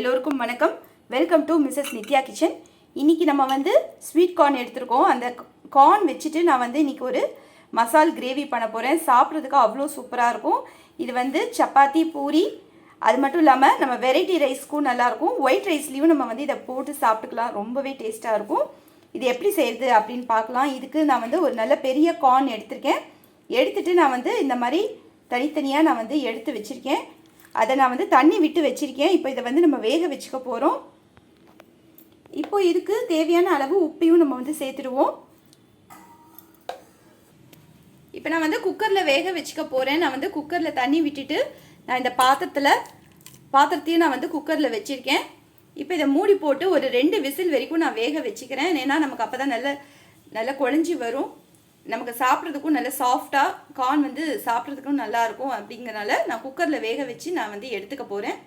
எல்லோருக்கும் வணக்கம். Welcome to Mrs Nithya kitchen இன்னைக்கு நம்ம வந்து ஸ்வீட் கார்ன் எடுத்திருக்கோம். அந்த கார்ன் வச்சுட்டு நான் வந்து இன்னைக்கு ஒரு மசால் கிரேவி பண்ண போகிறேன் சாப்பிட்றதுக்கு அவ்வளோ சூப்பராக இருக்கும். இது வந்து சப்பாத்தி பூரி. அது மட்டும் இல்லாமல் நம்ம வெரைட்டி ரைஸ்க்கும் நல்லாயிருக்கும் ஒயிட் ரைஸ்லேயும் நம்ம வந்து இதை போட்டு சாப்பிட்டுக்கலாம். ரொம்பவே டேஸ்ட்டாக இருக்கும். இது எப்படி செய்யுது அப்படின்னு பார்க்கலாம். இதுக்கு நான் வந்து ஒரு நல்ல பெரிய கார்ன் எடுத்திருக்கேன். எடுத்துகிட்டு நான் வந்து இந்த மாதிரி தனித்தனியாக நான் வந்து எடுத்து வச்சுருக்கேன். அதை நான் வந்து தண்ணி விட்டு வச்சுருக்கேன். இப்போ இதை வந்து நம்ம வேக வச்சுக்க போகிறோம் இப்போ இதுக்கு தேவையான அளவு உப்பையும் நம்ம வந்து சேர்த்துடுவோம். இப்போ நான் வந்து குக்கரில் வேக வச்சுக்க போகிறேன் நான் வந்து குக்கரில் தண்ணி விட்டுட்டு நான் இந்த பாத்திரத்தில் பாத்திரத்தையும் நான் வந்து குக்கரில் வச்சுருக்கேன். இப்போ இதை மூடி போட்டு ஒரு ரெண்டு விசில் வரைக்கும் நான் வேக வச்சுக்கிறேன். ஏன்னா நமக்கு அப்போ தான் நல்ல நல்ல குழஞ்சி வரும். நமக்கு சாப்பிட்றதுக்கும் நல்ல சாஃப்டாக கார்ன் வந்து சாப்பிட்றதுக்கும் நல்லாயிருக்கும் அப்படிங்கிறனால அப்படிங்கறனால நான் குக்கரில் வேக வச்சு நான் வந்து எடுத்துக்க போகிறேன்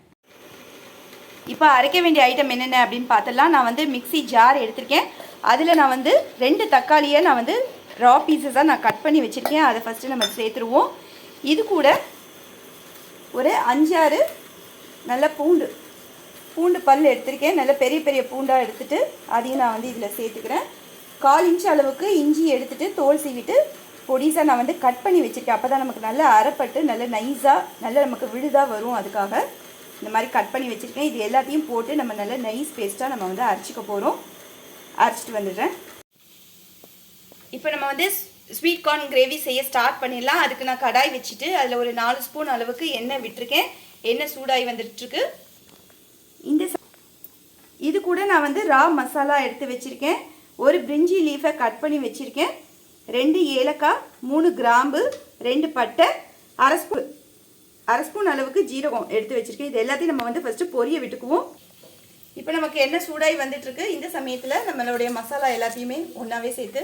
இப்போ அரைக்க வேண்டிய ஐட்டம் என்னென்ன அப்படின்னு பார்த்தலாம் நான் வந்து மிக்ஸி ஜார் எடுத்திருக்கேன். அதில் நான் வந்து ரெண்டு தக்காளியை நான் வந்து ரா பீசஸாக நான் கட் பண்ணி வச்சுருக்கேன். அதை ஃபஸ்ட்டு நம்ம சேர்த்துருவோம். இது கூட ஒரு அஞ்சாறு நல்ல பூண்டு பூண்டு பல் எடுத்திருக்கேன். நல்ல பெரிய பெரிய பூண்டாக எடுத்துகிட்டு அதையும் நான் வந்து இதில் சேர்த்துக்கிறேன். கால் இன்ச் அளவுக்கு இஞ்சி எடுத்துட்டு தோல் சீவிட்டு பொடிசாக நான் வந்து கட் பண்ணி வச்சுருக்கேன். அப்போ தான் நமக்கு நல்லா அரைப்பட்டு நல்ல நைஸாக நல்ல நமக்கு விழுதாக வரும் அதுக்காக. இந்த மாதிரி கட் பண்ணி வச்சுருக்கேன். இது எல்லாத்தையும் போட்டு நம்ம நல்ல நைஸ் பேஸ்ட்டாக நம்ம வந்து அரைச்சிக்க போகிறோம் அரைச்சிட்டு வந்துடுறேன். இப்போ நம்ம வந்து ஸ்வீட் கார்ன் கிரேவி செய்ய ஸ்டார்ட் பண்ணிடலாம். அதுக்கு நான் கடாய் வச்சுட்டு அதில் ஒரு நாலு ஸ்பூன் அளவுக்கு எண்ணெய் விட்டுருக்கேன். எண்ணெய் சூடாகி வந்துட்டுருக்கு. இந்த இது கூட நான் வந்து ரா மசாலா எடுத்து வச்சுருக்கேன். ஒரு பிரிஞ்சி லீஃபை கட் பண்ணி வச்சுருக்கேன். ரெண்டு ஏலக்காய் மூணு கிராம்பு ரெண்டு பட்டை அரை ஸ்பூன் அரை ஸ்பூன் அளவுக்கு ஜீரகம் எடுத்து வச்சுருக்கேன். இது எல்லாத்தையும் நம்ம வந்து ஃபஸ்ட்டு பொரிய விட்டுக்குவோம். இப்போ நமக்கு என்ன சூடாகி வந்துட்டுருக்கு? இந்த சமயத்தில் நம்மளுடைய மசாலா எல்லாத்தையுமே ஒன்றாவே சேர்த்து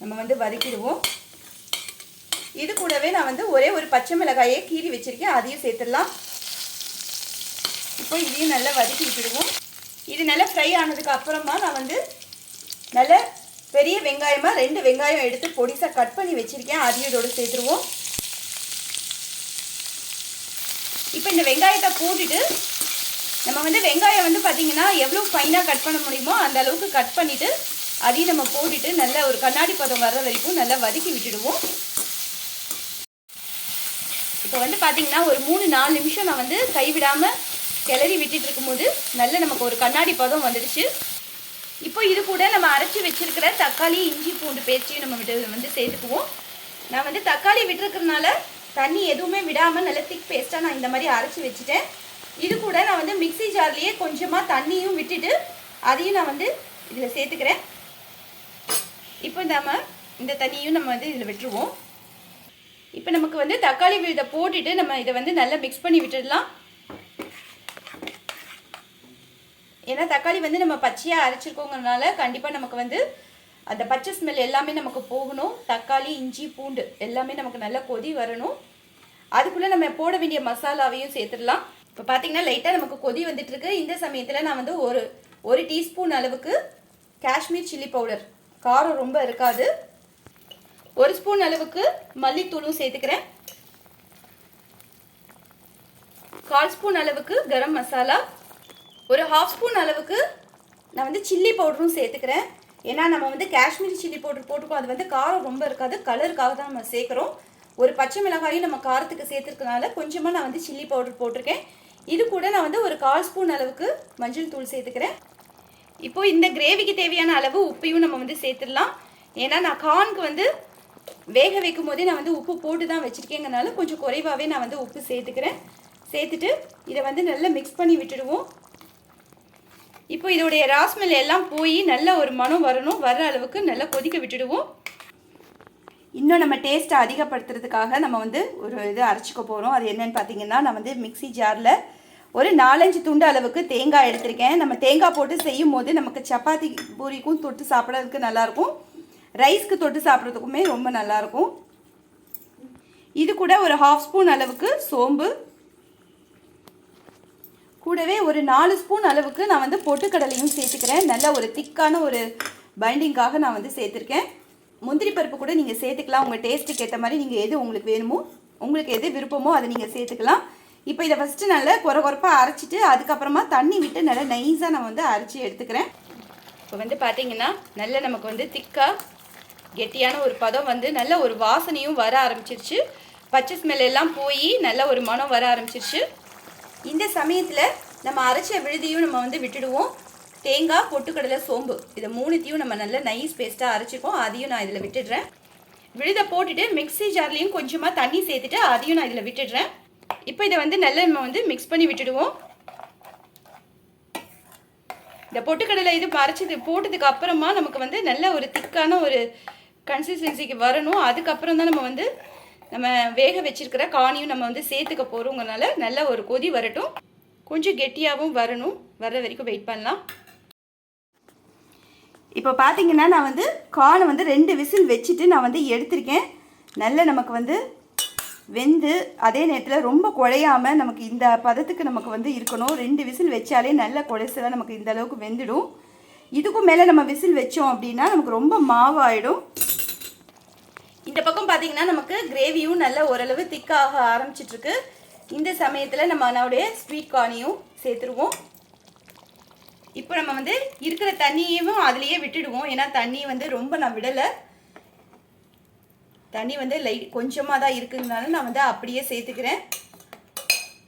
நம்ம வந்து வதக்கிடுவோம் இது கூடவே நான் வந்து ஒரே ஒரு பச்சை மிளகாயை கீறி வச்சுருக்கேன். அதையும் சேர்த்துடலாம். இப்போ இதையும் நல்லா வதக்கி விட்டுடுவோம். இது நல்லா ஃப்ரை ஆனதுக்கு அப்புறமா நான் வந்து நல்ல பெரிய வெங்காயமாக ரெண்டு வெங்காயம் எடுத்து பொடிசாக கட் பண்ணி வச்சுருக்கேன். அதையும் இதோட சேர்த்துருவோம். இப்போ இந்த வெங்காயத்தை போட்டுட்டு நம்ம வந்து வெங்காயம் வந்து பார்த்திங்கன்னா எவ்வளோ ஃபைனாக கட் பண்ண முடியுமோ அந்த அளவுக்கு கட் பண்ணிவிட்டு அதையும் நம்ம போட்டுட்டு நல்ல ஒரு கண்ணாடி பதம் வர்ற வரைக்கும் நல்லா வதக்கி விட்டுடுவோம். இப்போ வந்து பார்த்திங்கன்னா ஒரு மூணு நாலு நிமிஷம் நான் வந்து கைவிடாமல் கிளறி விட்டுட்டு இருக்கும்போது நல்ல நமக்கு ஒரு கண்ணாடி பதம் வந்துடுச்சு. இப்போ இது கூட நம்ம அரைச்சி வச்சிருக்கிற தக்காளி இஞ்சி பூண்டு பேஸ்ட்டையும் நம்ம விட்டு வந்து சேர்த்துக்குவோம். நான் வந்து தக்காளி விட்டுருக்கிறதுனால தண்ணி எதுவுமே விடாமல் நல்ல திக் பேஸ்ட்டாக நான் இந்த மாதிரி அரைச்சி வச்சுட்டேன். இது கூட நான் வந்து மிக்ஸி ஜார்லேயே கொஞ்சமாக தண்ணியும் விட்டுட்டு அதையும் நான் வந்து இதில் சேர்த்துக்கிறேன். இப்போ நம்ம இந்த தண்ணியும் நம்ம வந்து இதில் விட்டுருவோம். இப்போ நமக்கு வந்து தக்காளி இதை போட்டுட்டு நம்ம இதை வந்து நல்லா மிக்ஸ் பண்ணி விட்டுடலாம். ஏன்னா தக்காளி வந்து நம்ம பச்சையாக அரைச்சிருக்கோங்கிறனால கண்டிப்பாக நமக்கு வந்து அந்த பச்சை ஸ்மெல் எல்லாமே நமக்கு போகணும். தக்காளி இஞ்சி பூண்டு எல்லாமே நமக்கு நல்லா கொதி வரணும். அதுக்குள்ளே நம்ம போட வேண்டிய மசாலாவையும் சேர்த்துடலாம். இப்போ பார்த்தீங்கன்னா லைட்டாக நமக்கு கொதி வந்துட்டு இருக்கு இந்த சமயத்தில் நான் வந்து ஒரு ஒரு டீஸ்பூன் அளவுக்கு காஷ்மீர் சில்லி பவுடர். காரம் ரொம்ப இருக்காது. ஒரு ஸ்பூன் அளவுக்கு மல்லித்தூளும் சேர்த்துக்கிறேன். கால் ஸ்பூன் அளவுக்கு கரம் மசாலா. ஒரு ஹாஃப் ஸ்பூன் அளவுக்கு நான் வந்து சில்லி பவுடரும் சேர்த்துக்கிறேன். ஏன்னா நம்ம வந்து காஷ்மீரி சில்லி பவுடர் போட்டுக்கோம் அது வந்து காரம் ரொம்ப இருக்காது கலருக்காக தான் நம்ம சேர்க்குறோம். ஒரு பச்சை மிளகாயும் நம்ம காரத்துக்கு சேர்த்துருக்கனால கொஞ்சமாக நான் வந்து சில்லி பவுடர் போட்டிருக்கேன். இது கூட நான் வந்து ஒரு கால் ஸ்பூன் அளவுக்கு மஞ்சள் தூள் சேர்த்துக்கிறேன். இப்போ இந்த கிரேவிக்கு தேவையான அளவு உப்பையும் நம்ம வந்து சேர்த்துடலாம். ஏன்னா நான் கார்னுக்கு வந்து வேக வைக்கும் போதே நான் வந்து உப்பு போட்டு தான் வச்சுருக்கேங்கனால கொஞ்சம் குறைவாகவே நான் வந்து உப்பு சேர்த்துக்கிறேன். சேர்த்துட்டு இதை வந்து நல்லா மிக்ஸ் பண்ணி விட்டுடுவோம். இப்போ இதோடைய ராஸ்மெல் எல்லாம் போய் நல்ல ஒரு மனம் வரணும் வர்ற அளவுக்கு நல்லா கொதிக்க விட்டுடுவோம். இன்னும் நம்ம டேஸ்ட்டை அதிகப்படுத்துறதுக்காக நம்ம வந்து ஒரு இது அரைச்சிக்க போகிறோம் அது என்னன்னு பார்த்தீங்கன்னா நான் வந்து மிக்ஸி ஜாரில் ஒரு நாலஞ்சு துண்டு அளவுக்கு தேங்காய் எடுத்திருக்கேன். நம்ம தேங்காய் போட்டு செய்யும் போது நமக்கு சப்பாத்தி பூரிக்கும் தொட்டு சாப்பிட்றதுக்கு நல்லாயிருக்கும் ரைஸ்க்கு தொட்டு சாப்பிட்றதுக்குமே ரொம்ப நல்லாயிருக்கும் இது கூட ஒரு ஹாஃப் ஸ்பூன் அளவுக்கு சோம்பு கூடவே ஒரு நாலு ஸ்பூன் அளவுக்கு நான் வந்து பொட்டுக்கடலையும் சேர்த்துக்கிறேன். நல்ல ஒரு திக்கான ஒரு பைண்டிங்காக நான் வந்து சேர்த்துருக்கேன். முந்திரி பருப்பு கூட நீங்கள் சேர்த்துக்கலாம். உங்கள் டேஸ்ட்டுக்கு ஏற்ற மாதிரி நீங்கள் எது உங்களுக்கு வேணுமோ உங்களுக்கு எது விருப்பமோ அதை நீங்கள் சேர்த்துக்கலாம். இப்போ இதை ஃபஸ்ட்டு நல்லா குறை குறைப்பாக அரைச்சிட்டு அதுக்கப்புறமா தண்ணி விட்டு நல்லா நைஸாக நான் வந்து அரைச்சி எடுத்துக்கிறேன். இப்போ வந்து பார்த்தீங்கன்னா நல்ல நமக்கு வந்து திக்காக கெட்டியான ஒரு பதம் வந்து நல்ல ஒரு வாசனையும் வர ஆரம்பிச்சிருச்சு. பச்சை ஸ்மெல் எல்லாம் போய் நல்ல ஒரு மனம் வர ஆரம்பிச்சிருச்சு. இந்த சமயத்தில் நம்ம அரைச்ச விழுதியும் நம்ம வந்து விட்டுடுவோம். தேங்காய் பொட்டுக்கடலை சோம்பு. இதை மூணுத்தையும் நம்ம நல்ல நைஸ் பேஸ்ட்டாக அரைச்சிருக்கோம் அதையும் நான் இதில் விட்டுடுறேன். விழுதை போட்டுட்டு மிக்ஸி ஜார்லேயும் கொஞ்சமாக தண்ணி சேர்த்துட்டு அதையும் நான் இதில் விட்டுடுறேன். இப்போ இதை வந்து நல்லா நம்ம வந்து மிக்ஸ் பண்ணி விட்டுடுவோம். இந்த பொட்டுக்கடலை இது அரைச்சது போட்டதுக்கு அப்புறமா நமக்கு வந்து நல்ல ஒரு திக்கான ஒரு கன்சிஸ்டன்சிக்கு வரணும். அதுக்கப்புறம் தான் நம்ம வந்து நம்ம வேக வச்சிருக்கிற காணியும் நம்ம வந்து சேர்த்துக்க போகிறோங்கனால நல்ல ஒரு கொதி வரட்டும். கொஞ்சம் கெட்டியாகவும் வரணும். வர்ற வரைக்கும் வெயிட் பண்ணலாம். இப்போ பார்த்தீங்கன்னா நான் வந்து கானை வந்து ரெண்டு விசில் வச்சுட்டு நான் வந்து எடுத்திருக்கேன். நல்ல நமக்கு வந்து வெந்து அதே நேரத்தில் ரொம்ப குழையாம நமக்கு இந்த பதத்துக்கு நமக்கு வந்து இருக்கணும். ரெண்டு விசில் வச்சாலே நல்ல குழைசலாக நமக்கு இந்த அளவுக்கு வெந்துடும். இதுக்கும் மேலே நம்ம விசில் வச்சோம் அப்படின்னா நமக்கு ரொம்ப மாவாயிடும். இந்த பக்கம் பார்த்தீங்கன்னா நமக்கு கிரேவியும் நல்ல ஓரளவு திக்காக ஆரம்பிச்சிட்ருக்கு இந்த சமயத்தில் நம்ம அதனுடைய ஸ்வீட் கார்னையும் சேர்த்துருவோம். இப்போ நம்ம வந்து இருக்கிற தண்ணியையும் அதுலேயே விட்டுடுவோம். ஏன்னா தண்ணி வந்து ரொம்ப நான் விடலை. தண்ணி வந்து லைட் கொஞ்சமாக தான் இருக்குங்கனால நான் வந்து அப்படியே சேர்த்துக்கிறேன்.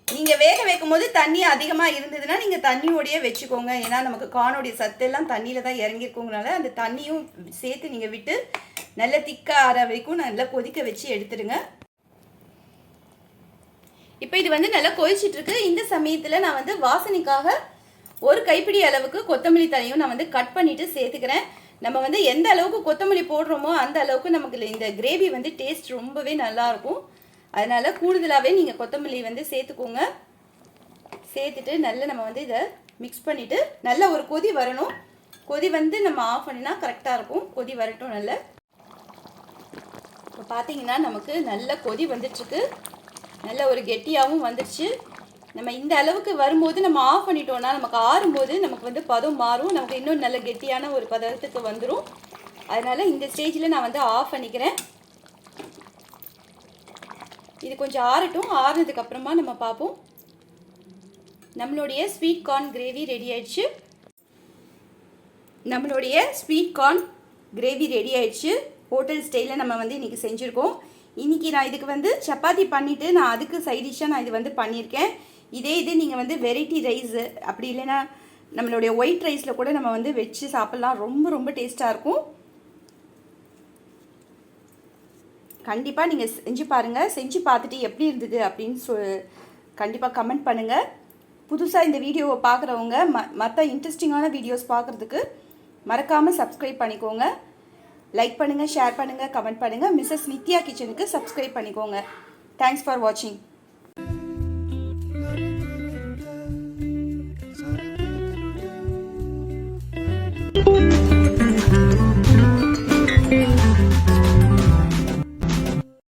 நீங்கள் வேக வைக்கும் போது தண்ணி அதிகமாக இருந்ததுன்னா நீங்கள் தண்ணியோடையே வச்சுக்கோங்க. ஏன்னா நமக்கு கானோடைய சத்தெல்லாம் தண்ணியில் தான் இறங்கியிருக்கோங்கனால அந்த தண்ணியும் சேர்த்து நீங்கள் விட்டு நல்ல திக்காக ஆற வரைக்கும் நல்லா கொதிக்க வச்சு எடுத்துடுங்க. இப்போ இது வந்து நல்லா கொதிச்சிட்ருக்கு இந்த சமயத்தில் நான் வந்து வாசனைக்காக ஒரு கைப்பிடி அளவுக்கு கொத்தமல்லி தழையும் நான் வந்து கட் பண்ணிவிட்டு சேர்த்துக்கிறேன். நம்ம வந்து எந்த அளவுக்கு கொத்தமல்லி போடுறோமோ அந்த அளவுக்கு நமக்கு இந்த கிரேவி வந்து டேஸ்ட் ரொம்பவே நல்லா இருக்கும். கூடுதலாகவே நீங்கள் கொத்தமல்லி வந்து சேர்த்துக்கோங்க. சேர்த்துட்டு நல்லா நம்ம வந்து இதை மிக்ஸ் பண்ணிவிட்டு நல்ல ஒரு கொதி வரணும். கொதி வந்து நம்ம ஆஃப் பண்ணினா கரெக்டாக இருக்கும். கொதி வரட்டும் நல்ல. பார்த்தீங்கன்னா நமக்கு நல்ல கொதி வந்துட்டுருக்கு. நல்ல ஒரு கெட்டியாகவும் வந்துடுச்சு நம்ம இந்த அளவுக்கு வரும்போது நம்ம ஆஃப் பண்ணிட்டோம்னா நமக்கு ஆறும்போது நமக்கு வந்து பதம் மாறும். நமக்கு இன்னும் நல்ல கெட்டியான ஒரு பதத்துக்கு வந்துடும் அதனால் இந்த ஸ்டேஜில் நான் வந்து ஆஃப் பண்ணிக்கிறேன். இது கொஞ்சம் ஆறட்டும். ஆறுனதுக்கப்புறமா நம்ம பார்ப்போம். நம்மளுடைய ஸ்வீட் கார்ன் கிரேவி ரெடி ஆயிடுச்சு. நம்மளுடைய ஸ்வீட் கார்ன் கிரேவி ரெடி ஆயிடுச்சு. ஹோட்டல் ஸ்டைலில் நம்ம வந்து இன்றைக்கி செஞ்சுருக்கோம். இன்றைக்கி நான் இதுக்கு வந்து சப்பாத்தி பண்ணிவிட்டு நான் அதுக்கு சைடிஷாக நான் இது வந்து பண்ணியிருக்கேன் இதே இது நீங்கள் வந்து வெரைட்டி ரைஸு அப்படி இல்லைன்னா நம்மளுடைய ஒயிட் ரைஸில் கூட நம்ம வந்து வச்சு சாப்பிட்லாம். ரொம்ப ரொம்ப டேஸ்ட்டாக இருக்கும். கண்டிப்பாக நீங்கள் செஞ்சு பாருங்கள் செஞ்சு பார்த்துட்டு எப்படி இருந்தது அப்படின்னு சொ கண்டிப்பாக கமெண்ட் பண்ணுங்கள் புதுசாக இந்த வீடியோவை பார்க்குறவங்க ம மற்ற இன்ட்ரெஸ்டிங்கான வீடியோஸ் பார்க்குறதுக்கு மறக்காமல் சப்ஸ்கிரைப் பண்ணிக்கோங்க. லைக் பண்ணுங்கள் ஷேர் பண்ணுங்கள் கமெண்ட் பண்ணுங்கள் மிஸ்ஸஸ் நித்யா கிச்சனுக்கு சப்ஸ்கிரைப் பண்ணிக்கோங்க. தேங்க்ஸ் ஃபார் வாட்சிங்